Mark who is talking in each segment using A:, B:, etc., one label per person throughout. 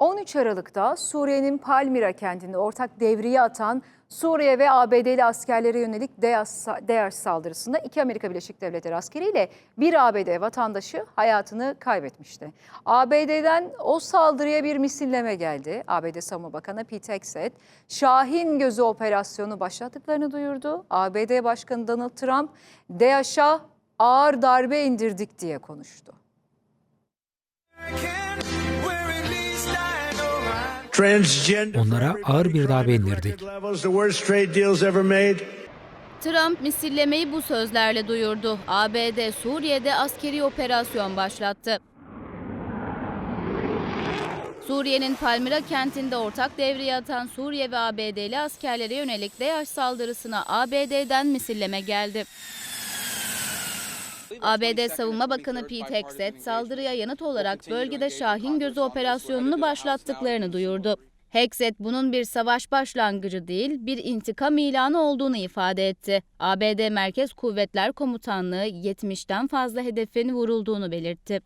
A: 13 Aralık'ta Suriye'nin Palmira kentinde ortak devriye atan Suriye ve ABD'li askerlere yönelik DEAŞ saldırısında iki Amerika Birleşik Devletleri askeriyle bir ABD vatandaşı hayatını kaybetmişti. ABD'den o saldırıya bir misilleme geldi. ABD Savunma Bakanı Pete Hegseth, Şahin Gözü operasyonu başlattıklarını duyurdu. ABD Başkanı Donald Trump, DEAŞ'a ağır darbe indirdik diye konuştu.
B: Onlara ağır bir darbe indirdik.
C: Trump misillemeyi bu sözlerle duyurdu. ABD Suriye'de askeri operasyon başlattı. Suriye'nin Palmira kentinde ortak devriye atan Suriye ve ABD'li askerlere yönelik DAEŞ saldırısına ABD'den misilleme geldi. ABD Savunma Bakanı Pete Hegseth saldırıya yanıt olarak bölgede Şahin Gözü operasyonunu başlattıklarını duyurdu. Hegseth bunun bir savaş başlangıcı değil, bir intikam ilanı olduğunu ifade etti. ABD Merkez Kuvvetler Komutanlığı 70'ten fazla hedefin vurulduğunu belirtti.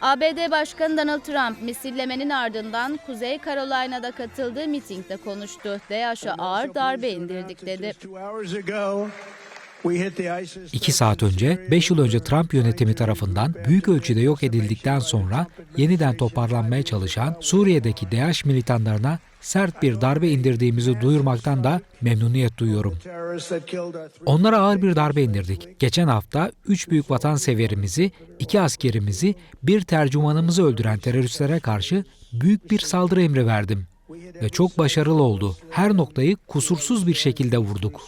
C: ABD Başkanı Donald Trump misillemenin ardından Kuzey Carolina'da katıldığı mitingde konuştu. DAEŞ'e ağır darbe indirdik dedi.
B: İki saat önce, beş yıl önce Trump yönetimi tarafından büyük ölçüde yok edildikten sonra yeniden toparlanmaya çalışan Suriye'deki DAEŞ militanlarına sert bir darbe indirdiğimizi duyurmaktan da memnuniyet duyuyorum. Onlara ağır bir darbe indirdik. Geçen hafta üç büyük vatanseverimizi, iki askerimizi, bir tercümanımızı öldüren teröristlere karşı büyük bir saldırı emri verdim. Ve çok başarılı oldu. Her noktayı kusursuz bir şekilde vurduk.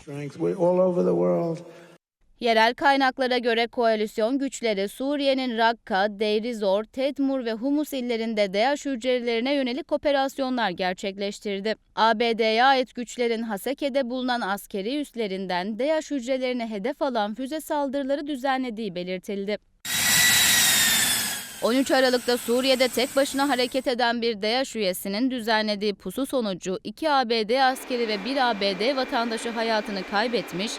C: Yerel kaynaklara göre koalisyon güçleri Suriye'nin Rakka, Deir Zor, Tedmur ve Humus illerinde DAEŞ hücrelerine yönelik operasyonlar gerçekleştirdi. ABD'ye ait güçlerin Haseke'de bulunan askeri üslerinden DAEŞ hücrelerine hedef alan füze saldırıları düzenlediği belirtildi. 13 Aralık'ta Suriye'de tek başına hareket eden bir DAEŞ üyesinin düzenlediği pusu sonucu 2 ABD askeri ve 1 ABD vatandaşı hayatını kaybetmiş,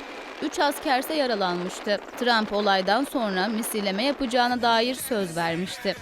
C: 3 askerse yaralanmıştı. Trump olaydan sonra misilleme yapacağına dair söz vermişti.